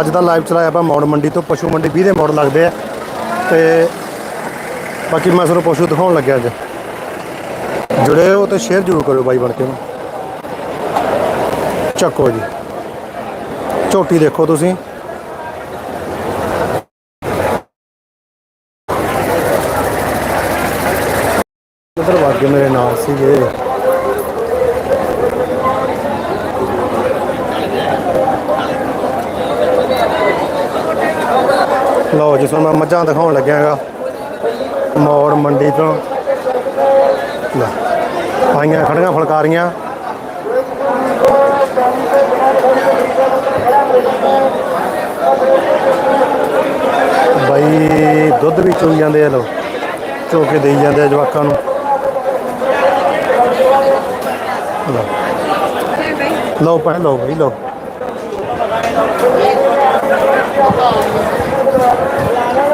ਅੱਜ ਦਾ ਲਾਈਵ ਚਲਾਇਆ ਆਪਾਂ ਮੌੜ ਮੰਡੀ ਤੋਂ, ਪਸ਼ੂ ਮੰਡੀ 20 ਦੇ ਮੌੜ ਲੱਗਦੇ ਆ। ਤੇ ਬਾਕੀ ਮੈਂ ਤੁਹਾਨੂੰ ਪਸ਼ੂ ਦਿਖਾਉਣ ਲੱਗਿਆ ਅੱਜ। ਜੁੜੇ ਹੋ ਤੇ ਸ਼ੇਅਰ ਜ਼ਰੂਰ ਕਰਿਓ ਬਾਈ ਬਣ ਕੇ। ਨੂੰ ਚੱਕੋ ਜੀ। ਝੋਟੀ ਦੇਖੋ ਤੁਸੀਂ। ਉਧਰ ਵਾਗੇ ਮੇਰੇ ਨਾਲ ਸੀਗੇ? ਲਓ ਜੀ, ਤੁਹਾਨੂੰ ਮੈਂ ਮੱਝਾਂ ਦਿਖਾਉਣ ਲੱਗਿਆ ਹੈਗਾ। ਮੌੜ ਮੰਡੀ ਤੋਂ। ਆਈਆਂ ਖੜੀਆਂ ਫੁਲਕਾਰੀਆਂ। ਬਾਈ, ਦੁੱਧ ਵੀ ਚੋਈ ਜਾਂਦੇ ਆ ਲੋ ਚੋ ਕੇ ਦੇਈ ਜਾਂਦੇ ਆ ਜਵਾਕਾਂ ਨੂੰ। ਲਓ। ਲਓ ਲਓ ਬਈ, ਲਓ।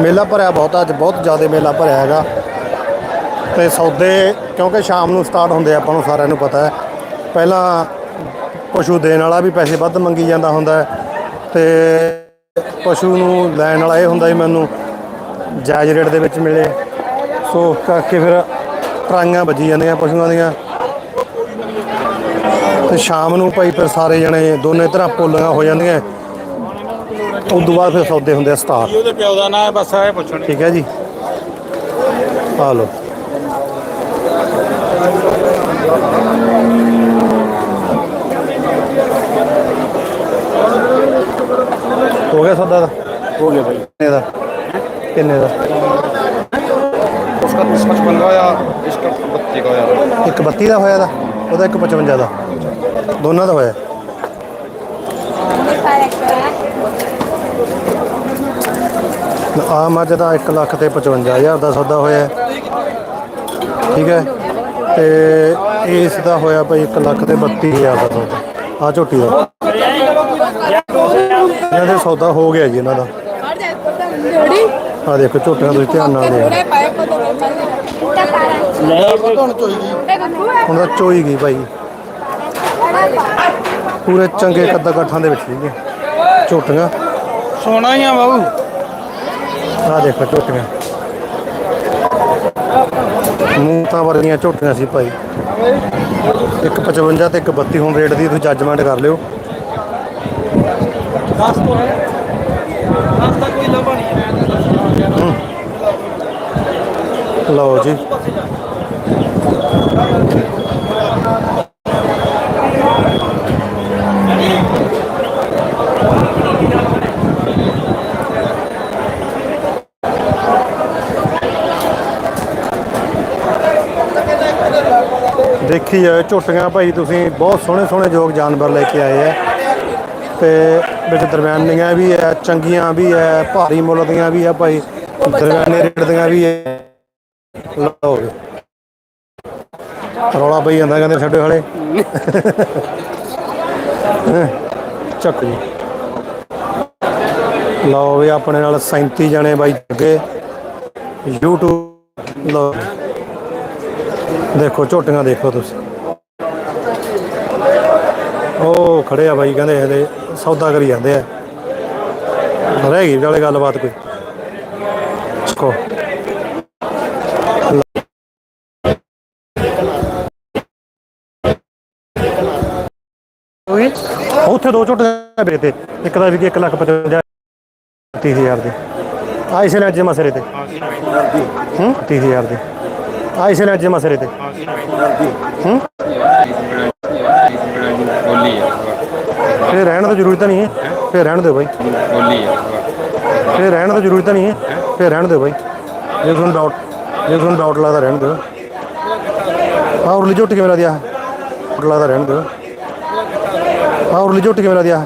ਮੇਲਾ ਭਰਿਆ ਬਹੁਤ ਅੱਜ ਬਹੁਤ ਜ਼ਿਆਦਾ ਮੇਲਾ ਭਰਿਆ ਹੈਗਾ। ਤੇ ਸੌਦੇ, ਕਿਉਂਕਿ ਸ਼ਾਮ ਨੂੰ ਸਟਾਰਟ ਹੁੰਦੇ ਆਪਾਂ ਨੂੰ ਸਾਰਿਆਂ ਨੂੰ ਪਤਾ ਹੈ। ਪਹਿਲਾਂ ਪਸ਼ੂ ਦੇਣ ਵਾਲਾ ਵੀ ਪੈਸੇ ਵੱਧ ਮੰਗੀ ਜਾਂਦਾ ਹੁੰਦਾ ਹੈ। ਤੇ ਪਸ਼ੂ ਨੂੰ ਲੈਣ ਵਾਲਾ ਇਹ ਹੁੰਦਾ ਵੀ ਮੈਨੂੰ ਜਾਇਜ਼ ਰੇਟ ਦੇ ਵਿੱਚ ਮਿਲੇ। ਸੋ ਕਰਕੇ ਫਿਰ ਟਰਾਈਆਂ ਵੱਜੀ ਜਾਂਦੀਆਂ ਪਸ਼ੂਆਂ ਦੀਆਂ। ਤੇ ਸ਼ਾਮ ਨੂੰ ਭਾਈ ਫਿਰ ਸਾਰੇ ਜਣੇ ਦੋਨੇ ਤਰ੍ਹਾਂ ਪੋਲੀਆਂ ਹੋ ਜਾਂਦੀਆਂ। ਉਸ ਤੋਂ ਬਾਅਦ ਫਿਰ ਸੌਦੇ ਹੁੰਦੇ ਆ ਸਟਾਰਟ ਉਹਦੇ ਪਿਓ ਦਾ ਨਾਂ ਹੈ ਬਸ ਇਹ ਪੁੱਛਣ ਠੀਕ ਹੈ ਜੀ ਆ ਲਓ ਹੋ ਗਿਆ ਸੌਦਾ ਦਾ ਹੋ ਗਿਆ ਭਾਈ ਕਿੰਨੇ ਦਾ ਕਿੰਨੇ ਦਾ ਉਸਕਾ 55 का या इसका 32 का या ਇੱਕ 32 ਦਾ ਹੋਇਆ ਦਾ ਉਹਦਾ ਇੱਕ 55 ਦਾ ਦੋਨਾਂ ਦਾ ਹੋਇਆ ਆ ਮੱਝ ਦਾ 1 ਲੱਖ ਤੇ 55000 ਦਾ ਸੌਦਾ ਹੋਇਆ। ਠੀਕ ਹੈ? ਤੇ ਇਸ ਦਾ ਹੋਇਆ ਭਾਈ 1 ਲੱਖ ਤੇ 32000 ਦਾ ਸੌਦਾ। ਆ ਝੋਟੀ ਦਾ। ਇਹਨਾਂ ਦੇ ਸੌਦਾ ਹੋ ਗਿਆ ਜੀ ਇਹਨਾਂ ਦਾ। ਆ ਦੇਖੋ ਝੋਟੀਆਂ ਤੁਸੀਂ ਧਿਆਨ ਨਾਲ ਦੇਖੋ। ਹੁਣ ਤਾਂ ਚੋਈ ਗਈ ਭਾਈ ਪੂਰੇ ਚੰਗੇ ਕੱਦਾ ਕਾਠਾਂ ਦੇ ਵਿੱਚ ਸੀਗੇ ਝੋਟੀਆਂ। ਸੋਹਣਾ ਹੀ ਆ ਬਾਬੂ ਆ ਦੇਖੋ ਝੋਟੀਆਂ। ਮੂੰਤਾਂ ਵਰਗੀਆਂ ਝੋਟੀਆਂ ਸੀ ਭਾਈ। 155 ਤੇ 132 ਹੁਣ ਰੇਟ ਦੀ ਤੁਸੀਂ ਜੱਜਮੈਂਟ ਕਰ ਲਿਓ। 10 ਲਓ ਜੀ। ਦੇਖੀ ਜਾਓ ਝੋਟੀਆਂ ਭਾਈ ਤੁਸੀਂ ਬਹੁਤ ਸੋਹਣੇ ਸੋਹਣੇ ਜੋਗ ਜਾਨਵਰ ਲੈ ਕੇ ਆਏ ਆ। ਤੇ ਵਿੱਚ ਦਰਮਿਆਨੀਆਂ ਵੀ ਹੈ ਚੰਗੀਆਂ ਵੀ ਹੈ ਭਾਰੀ ਮੁੱਲ ਦੀਆਂ ਵੀ ਆ ਭਾਈ। ਦਰਮਿਆਨੇ ਰੇਟ ਦੀਆਂ ਵੀ ਹੈ ਲਓ ਰੌਲਾ ਪਈ ਜਾਂਦਾ ਕਹਿੰਦੇ ਸਾਡੇ ਹਲੇ ਚੱਕ ਜੀ। ਲਓ ਵੀ ਆਪਣੇ ਨਾਲ 37 ਜਣੇ ਬਾਈ ਅੱਗੇ YouTube ਲਓ। ਦੇਖੋ, ਝੋਟੀਆਂ ਦੇਖੋ ਤੁਸੀਂ। ਉਹ ਖੜੇ ਆ ਬਾਈ, ਕਹਿੰਦੇ ਇਹਦੇ ਸੌਦਾ ਕਰੀ ਜਾਂਦੇ ਆ। ਰਹਿ ਗਈ ਵਾਲੇ ਗੱਲਬਾਤ ਕੋਈ। ਕੋ ਉੱਥੇ ਦੋ ਝੋਟੇ ਵੇਚਦੇ ਇੱਕ ਦਾ ਵੀ 1 ਲੱਖ 55 30000 ਦੇ। ਆ ਇਸੇ ਨਾਲ ਜਮਾ ਤੇ। ਹੂੰ? 30000 ਦੇ। ਆ ਇਸੇ ਨਾਲ ਜਮਾ ਸਰੇ ਤੇ ਹੂੰ बोली है ਫੇਰ ਰਹਿਣ ਦੀ ਜ਼ਰੂਰਤ ਨਹੀਂ ਹੈ ਫੇਰ ਰਹਿਣ ਦਿਓ ਬਾਈ बोली है ਫੇਰ ਰਹਿਣ ਦੀ ਜ਼ਰੂਰਤ ਨਹੀਂ ਹੈ ਫੇਰ ਰਹਿਣ ਦਿਓ ਬਾਈ ਜੇ ਤੁਹਾਨੂੰ ਡਾਊਟ ਜੇ ਤੁਹਾਨੂੰ ਡਾਊਟ ਲੱਗਦਾ ਰਹਿਣ ਦਿਓ ਆ ਉਰਲੀ ਝੋਟੀ ਕਿਵੇਂ ਲੱਗਦੀ ਆ ਡਾਊਟ ਲੱਗਦਾ ਰਹਿਣ ਦਿਓ ਆ ਉਰਲੀ ਝੋਟੀ ਕਿਵੇਂ ਲੱਗਦੀ ਆ